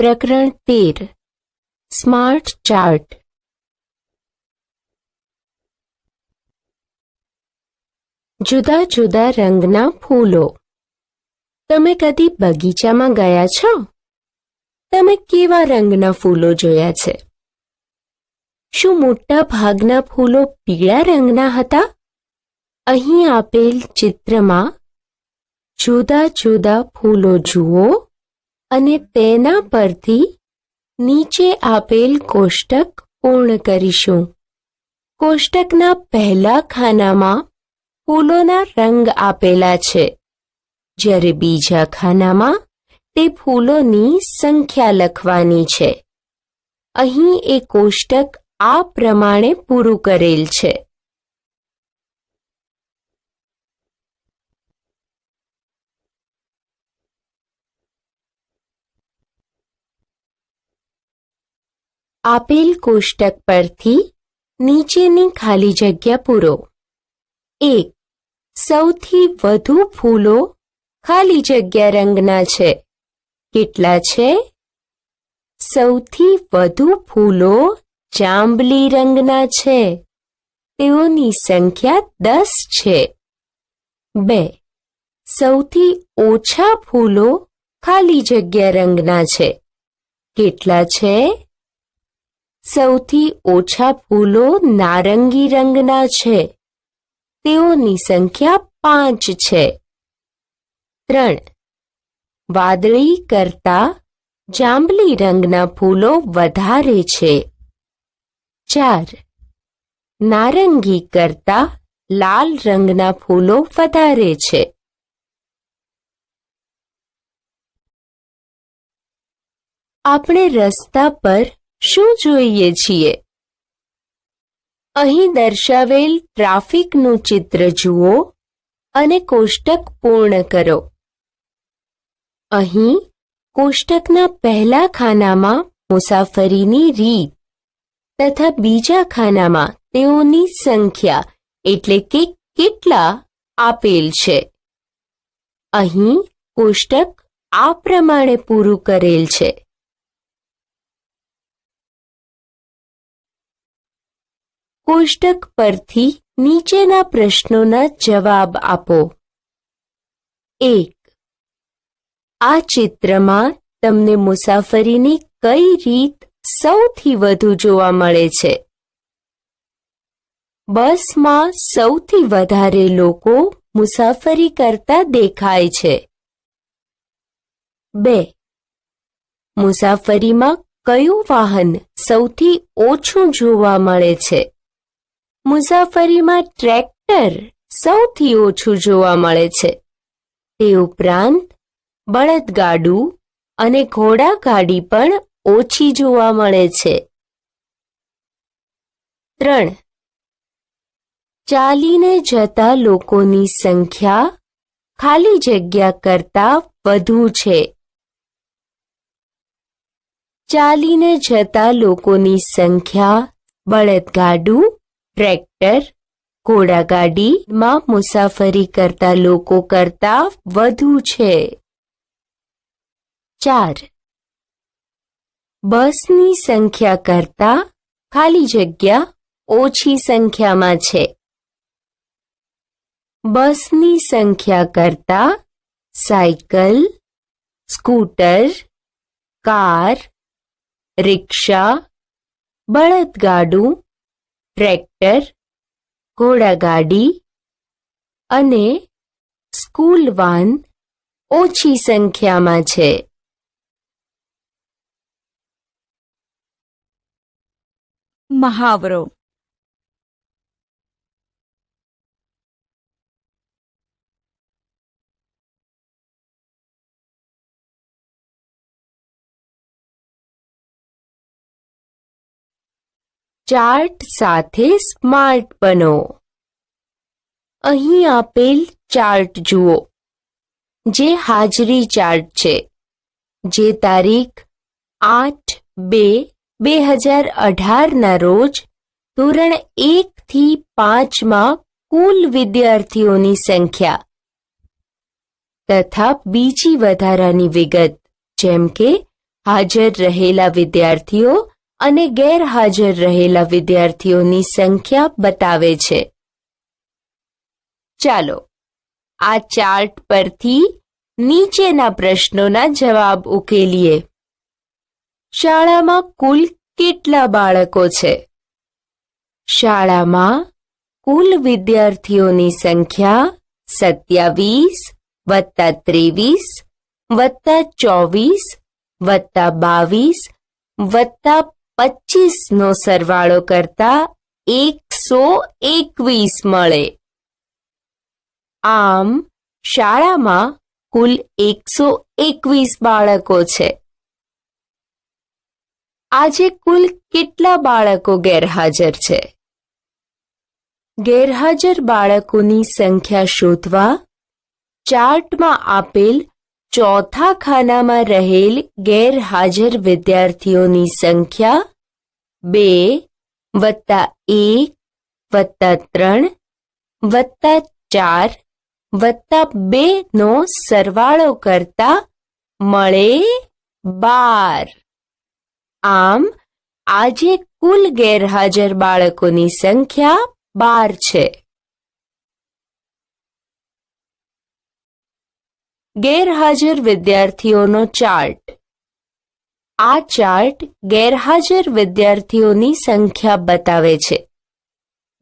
પ્રકરણ તેર. Smart chart જુદા જુદા રંગના ફૂલો. તમે કદી બગીચામાં ગયા છો? તમે કેવા રંગના ફૂલો જોયા છે? શું મોટા ભાગના ફૂલો પીળા રંગના હતા? અહીં આપેલ ચિત્રમાં જુદા જુદા ફૂલો જુઓ. અને તેના પરથી નીચે આપેલ કોષ્ટક પૂર્ણ કરીશું. કોષ્ટકના પહેલા ખાનામાં ફૂલોના રંગ આપેલા છે. જ્યારે બીજા ખાનામાં તે ફૂલોની સંખ્યા લખવાની છે. અહીં એ કોષ્ટક આ પ્રમાણે પૂરું કરેલ છે. આપેલ કોષ્ટક પરથી નીચેની ખાલી જગ્યા પૂરો. એક, સૌથી વધુ ફૂલો ખાલી જગ્યા રંગના છે. કેટલા છે? સૌથી વધુ ફૂલો જાંબલી રંગના છે. તેઓની સંખ્યા દસ છે. બે, સૌથી ઓછા ફૂલો ખાલી જગ્યા રંગના છે. કેટલા છે? સૌથી ઓછા ફૂલો નારંગી રંગના છે. તેઓની સંખ્યા પાંચ છે. ત્રણ. વાદળી કરતા જાંબલી રંગના ફૂલો વધારે છે. ચાર. નારંગી કરતા લાલ રંગના ફૂલો વધારે છે. આપણે રસ્તા પર શું જોઈએ છીએ? અહીં દર્શાવેલ ટ્રાફિકનું ચિત્ર જુઓ અને કોષ્ટક પૂર્ણ કરો. અહીં કોષ્ટકના પહેલા ખાનામાં મુસાફરીની રીત તથા બીજા ખાનામાં તેઓની સંખ્યા એટલે કે કેટલા આપેલ છે. અહીં કોષ્ટક આ પ્રમાણે પૂરું કરેલ છે. કોષ્ટક પરથી નીચેના પ્રશ્નોના જવાબ આપો. એક. આ ચિત્રમાં તમને મુસાફરીની કઈ રીત સૌથી વધુ જોવા મળે છે? બસમાં સૌથી વધારે લોકો મુસાફરી કરતા દેખાય છે. બે. મુસાફરીમાં કયું વાહન સૌથી ઓછું જોવા મળે છે? મુસાફરીમાં ટ્રેક્ટર સૌથી ઓછું જોવા મળે છે. તે ઉપરાંત, બળદગાડું અને ઘોડાગાડી પણ ઓછી જોવા મળે છે. ત્રણ. ચાલીને જતા લોકોની સંખ્યા ખાલી જગ્યા કરતા વધુ છે. ચાલીને જતા લોકોની સંખ્યા બળદગાડું ટ્રેક્ટર ઘોડાગાડીમાં મુસાફરી કરતા લોકો કરતા વધુ છે. ચાર. બસની સંખ્યા કરતા ખાલી જગ્યા ઓછી સંખ્યામાં છે. બસની સંખ્યા કરતા સાયકલ, સ્કૂટર, કાર, રિક્ષા, બળદગાડું ટ્રેક્ટર ઘોડાગાડી અને સ્કૂલ વાન ઓછી સંખ્યામાં છે. મહાવરો ચાર્ટ સાથે સ્માર્ટ બનો અહીં આપેલ ચાર્ટ જુઓ જે હાજરી ચાર્ટ છે જે તારીખ આઠ બે બે હજાર અઢારના રોજ ધોરણ એક થી પાંચમાં કુલ વિદ્યાર્થીઓની સંખ્યા તથા બીજી વધારાની વિગત જેમ કે હાજર રહેલા વિદ્યાર્થીઓ અને ગેરહાજર રહેલા વિદ્યાર્થીઓની સંખ્યા બતાવે છે. ચાલો, આ ચાર્ટ પરથી નીચેના પ્રશ્નોના જવાબ ઉકેલીએ. શાળામાં કુલ કેટલા બાળકો છે? શાળામાં કુલ વિદ્યાર્થીઓની સંખ્યા સત્યાવીસ, વત્તા ત્રેવીસ, વત્તા ચોવીસ, વત્તા બાવીસ, વત્તા પચીસ નો સરવાળો કરતા એકસો એકવીસ મળે. આમ, શાળામાં કુલ એકસો એકવીસ બાળકો છે. આજે કુલ કેટલા બાળકો ગેરહાજર છે? ગેરહાજર બાળકોની સંખ્યા શોધવા ચાર્ટમાં આપેલ ચોથા ખાનામાં રહેલ ગેરહાજર વિદ્યાર્થીઓની સંખ્યા બે વત્તા એક વત્તા ત્રણ વત્તા ચાર વત્તા બે નો સરવાળો કરતા મળે બાર. આમ, આજે કુલ ગેરહાજર બાળકોની સંખ્યા બાર છે. ગેરહાજર વિદ્યાર્થીઓનો ચાર્ટ. આ ચાર્ટ ગેરહાજર વિદ્યાર્થીઓની સંખ્યા બતાવે છે.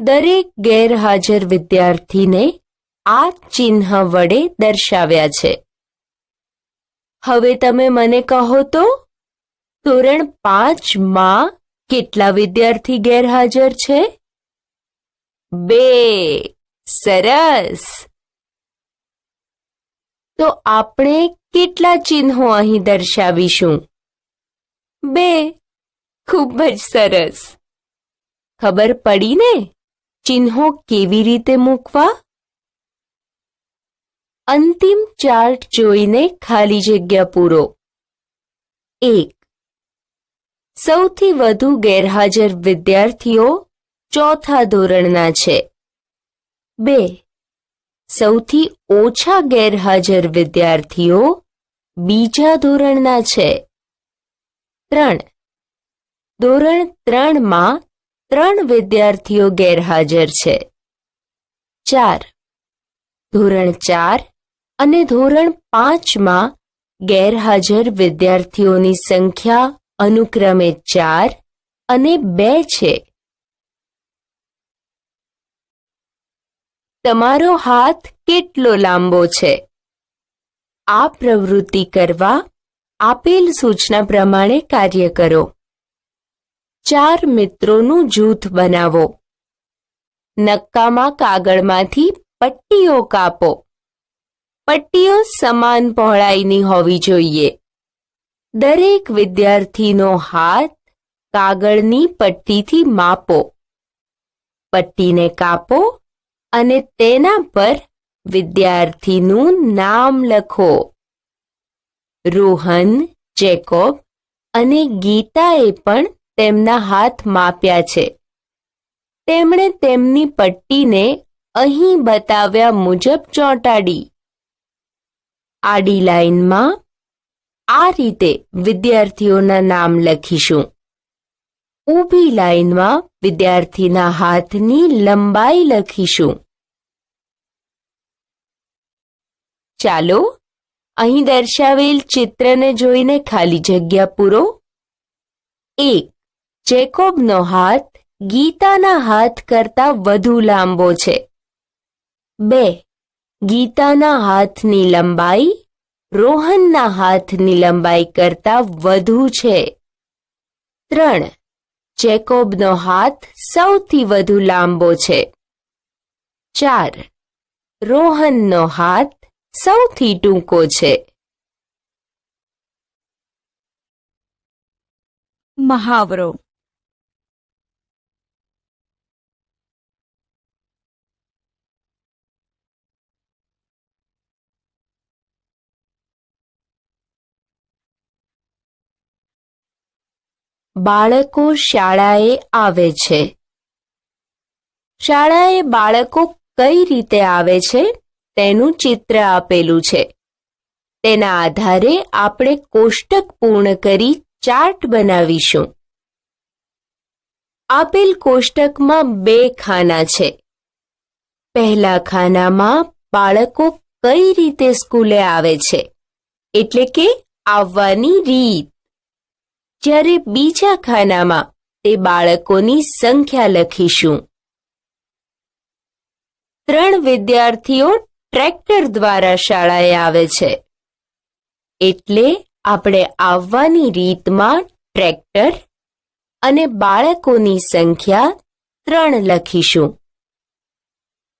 દરેક ગેરહાજર વિદ્યાર્થીને આ ચિહ્ન વડે દર્શાવ્યા છે. હવે તમે મને કહો તો, ધોરણ પાંચમાં કેટલા વિદ્યાર્થી ગેરહાજર છે? બે. સરસ. તો આપણે કેટલા ચિહ્નો અહીં દર્શાવીશું? બે. ખૂબ જ સરસ. ખબર પડી ને ચિહ્નો કેવી રીતે મૂકવા? અંતિમ ચાર્ટ જોઈને ખાલી જગ્યા પૂરો. એક. સૌથી વધુ ગેરહાજર વિદ્યાર્થીઓ ચોથા ધોરણના છે. બે. સૌથી ઓછા ગેરહાજર વિદ્યાર્થીઓ બીજા ધોરણના છે. ત્રણ. ધોરણ ત્રણમાં ત્રણ વિદ્યાર્થીઓ ગેરહાજર છે. ચાર. ધોરણ ચાર અને ધોરણ પાંચમાં ગેરહાજર વિદ્યાર્થીઓની સંખ્યા અનુક્રમે ચાર અને બે છે. તમારો હાથ કેટલો લાંબો છે? આ પ્રવૃત્તિ કરવા આપેલ સૂચના પ્રમાણે કાર્ય કરો. ચાર મિત્રોનું જૂથ બનાવો. નક્કામાં કાગળમાંથી પટ્ટીઓ કાપો. પટ્ટીઓ સમાન પહોળાઈની હોવી જોઈએ. દરેક વિદ્યાર્થીનો હાથ કાગળની પટ્ટીથી માપો. પટ્ટીને કાપો અને તેના પર વિદ્યાર્થીનું નામ લખો. રોહન, જેકોબ અને ગીતાએ પણ તેમના હાથ માપ્યા છે. તેમણે તેમની પટ્ટીને અહીં બતાવ્યા મુજબ ચોંટાડી. આડી લાઈનમાં આ રીતે વિદ્યાર્થીઓના નામ લખીશું. ઊભી લાઈનમાં વિદ્યાર્થીના હાથની લંબાઈ લખીશું. ચાલો, અહીં દર્શાવેલ ચિત્રને જોઈને ખાલી જગ્યા પૂરો. એક, જેકોબનો હાથ ગીતાના હાથ કરતા વધુ લાંબો છે. બે, ગીતાના હાથની લંબાઈ રોહનના હાથની લંબાઈ કરતા વધુ છે. ત્રણ, જેકોબનો હાથ સૌથી વધુ લાંબો છે. ચાર, રોહનનો હાથ સૌથી ટૂંકો છે. મહાવરો. બાળકો શાળાએ આવે છે. શાળાએ બાળકો કઈ રીતે આવે છે? તેનું ચિત્ર આપેલું છે. તેના આધારે આપણે કોષ્ટક પૂર્ણ કરી ચાર્ટ બનાવીશું. આપેલ કોષ્ટકમાં બે ખાના છે. પહેલા ખાનામાં બાળકો કઈ રીતે સ્કૂલે આવે છે? એટલે કે આવવાની રીત. જ્યારે બીજા ખાનામાં તે બાળકોની સંખ્યા લખીશું. ત્રણ વિદ્યાર્થીઓ ટ્રેક્ટર દ્વારા શાળાએ આવે છે. એટલે આપણે આવવાની રીતમાં ટ્રેક્ટર અને બાળકોની સંખ્યા ત્રણ લખીશું.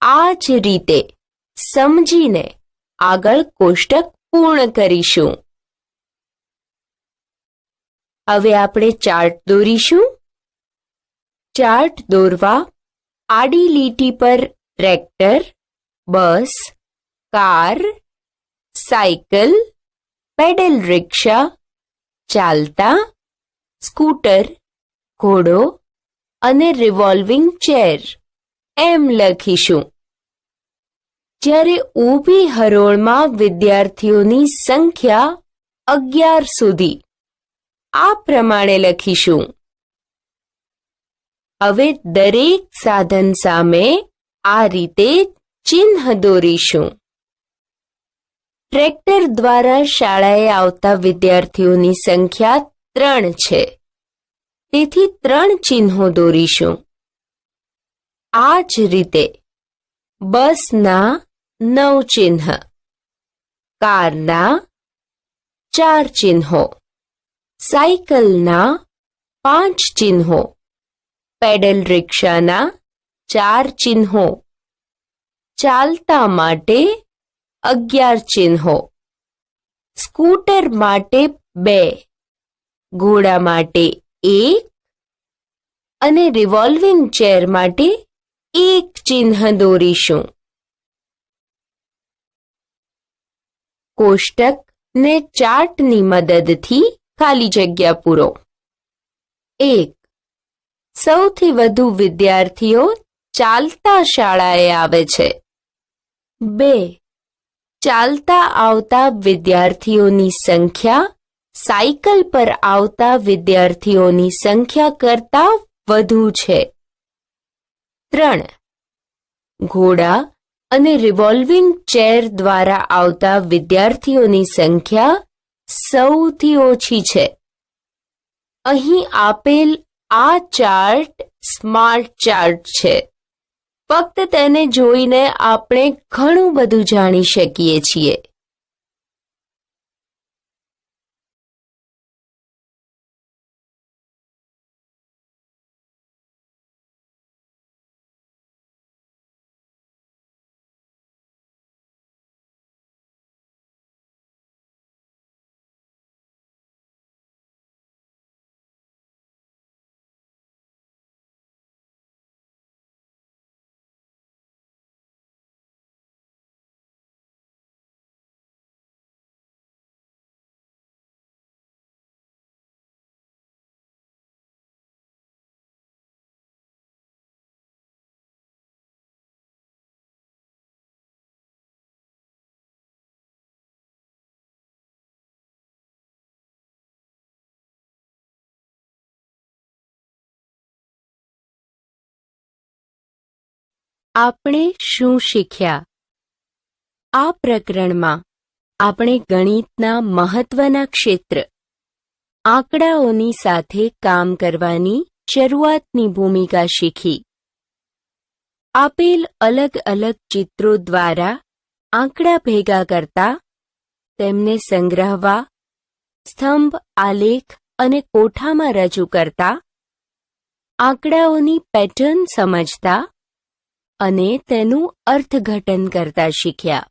આ જ રીતે સમજીને આગળ કોષ્ટક પૂર્ણ કરીશું. હવે આપણે ચાર્ટ દોરીશું. ચાર્ટ દોરવા આડી લીટી પર tractor, bus car cycle pedal rickshaw ચાલતા સ્કૂટર ઘોડો અને રિવોલ્વિંગ ચેર એમ લખીશું. જ્યારે ઊભી હરોળમાં વિદ્યાર્થીઓની સંખ્યા અગિયાર સુધી. આ પ્રમાણે લખીશું. હવે દરેક સાધન સામે આ રીતે ચિહ્ન દોરીશું. ટ્રેક્ટર દ્વારા શાળાએ આવતા વિદ્યાર્થીઓની સંખ્યા ત્રણ છે. તેથી ત્રણ ચિહ્નો દોરીશું. આ જ રીતે બસના નવ ચિહ્ન, કારના ચાર ચિહ્નો, સાયકલના પાંચ ચિહ્નો, પેડલ રિક્ષાના ચાર ચિહ્નો, ચાલતા માટે અગિયાર ચિહ્નો. સ્કૂટર માટે બે, ઘોડા માટે એક અને રિવોલ્વિંગ ચેર માટે એક ચિહ્ન દોરીશું. કોષ્ટક ને ચાર્ટની મદદથી ખાલી જગ્યા પૂરો. એક, સૌથી વધુ વિદ્યાર્થીઓ ચાલતા શાળાએ આવે છે. બે ચાલતા આવતા વિદ્યાર્થીઓની સંખ્યા, સાયકલ પર આવતા વિદ્યાર્થીઓની સંખ્યા કરતા વધુ છે. ત્રણ. ઘોડા અને રિવોલ્વિંગ ચેર દ્વારા આવતા વિદ્યાર્થીઓની સંખ્યા સૌથી ઓછી છે. અહીં આપેલ આ ચાર્ટ સ્માર્ટ ચાર્ટ છે. ફક્ત તેને જોઈને આપણે ઘણું બધું જાણી શકીએ છીએ. આપણે શું શીખ્યા? આ પ્રકરણમાં આપણે ગણિતના મહત્વના ક્ષેત્ર, આંકડાઓની સાથે કામ કરવાની શરૂઆતની ભૂમિકા શીખી. આપેલ અલગ અલગ ચિત્રો દ્વારા આંકડા ભેગા કરતા, તેમને સંગ્રહવા, સ્તંભ, આલેખ અને કોઠામાં રજૂ કરતા, આંકડાઓની પેટર્ન સમજતા અને તેનું અર્થઘટન કરતા શીખ્યા.